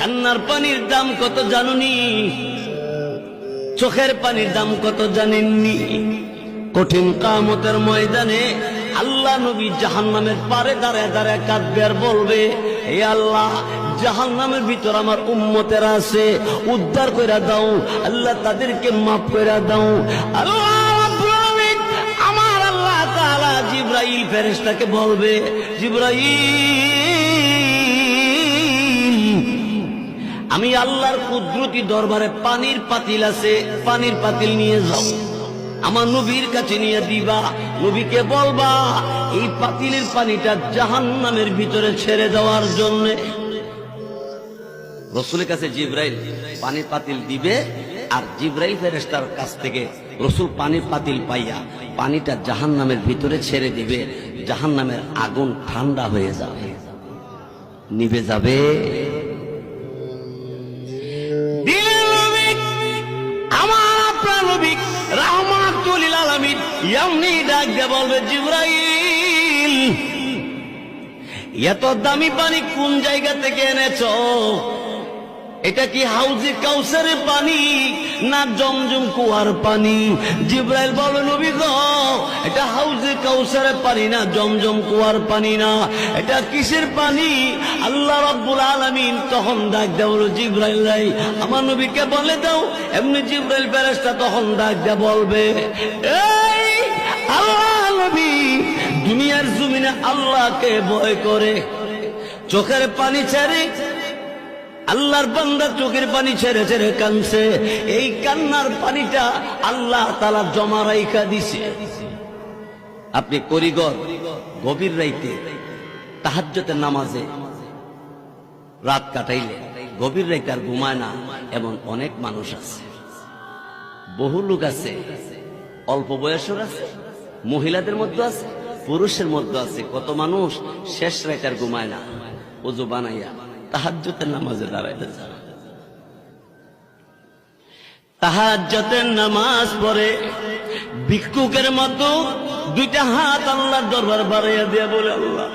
কান্নার পানির দাম কত জানুনি? চোখের পানির দাম কত জানেননি? কঠিন কামতের ময়দানে আল্লাহ নবী জাহান নামের পারে দাঁড়ায় দাঁড়ায় কাঁদবে আর বলবে, হে আল্লাহ জাহান নামের ভিতর আমার উম্মতের আছে, উদ্ধার কইরা দাও, আল্লাহ তাদেরকে মাফ কইরা দাও। আল্লাহ আমার আল্লাহ তাআলা জিব্রাইল ফেরেশতাকে বলবে, জিব্রাইল আল্লাহর কুদরতি দরবারে পানির পাতিল আছে, পানির পাতিল নিয়ে যাও। আমার নবীর কাছে নিয়ে দিবা, নবীকে বলবা, এই পাতিলের পানিটা জাহান নামের ভিতরে ছেড়ে দেওয়ার জন্য। রসুলের কাছে জিব্রাইল পানির পাতিল দিবে, আর জিব্রাইল ফেরেস্তার কাছ থেকে রসুল পানির পাতিল পাইয়া পানিটা জাহান নামের ভিতরে ছেড়ে দিবে জাহান নামের আগুন ঠান্ডা হয়ে যাবে। নিভে যাবে। নবী রাহমাতুল আলামিন, এমনি ডাক দিয়ে বলবে, জিব্রাইল, এত দামি পানি কোন জায়গা থেকে এনেছো? এটা কি হাউজে কাউসারের পানি না জমজম কুয়ার পানি? জিব্রাইল বলে, নবী এটা হাউজে কাউসারের পানি না জমজম কুয়ার পানি না। এটা কিসের পানি? আল্লাহ রাব্বুল আলামিন তখন ডাক বলো জিব্রাইল রাই আমার নবীকে বলে দাও, এমনি জিব্রাইল ফেরেশতা তখন ডাক দেয়া বলবে, এই আল্লাহ নবী, দুনিয়ার জমিনে আল্লাহকে ভয় করে, চোখের পানি ছেড়ে আল্লাহর বান্দা চোখের পানি ছেড়ে ছেড়ে কানছে এই কান্নার পানিটা আল্লাহ তালা জমা রাইখা দিছে। আপনি করিগর গভীর রাইতে তাহাজ্জতের নামাজে রাত কাটাইলে গভীর রাইতে আর ঘুমায় না, এমন অনেক মানুষ আছে। বহু লোক আছে, অল্প বয়সের আছে, মহিলাদের মধ্যে আছে, পুরুষের মধ্যে আছে। কত মানুষ শেষ রাইতে আর ঘুমায় না ওজু বানাইয়া তাহাজ্জতের নামাজে দাঁড়াইতে তাহাজ্জতের নামাজ পড়ে ভিক্ষুকের মতো দুইটা হাত আল্লাহ দরবার বাড়াইয়া দিয়া বলে, আল্লাহ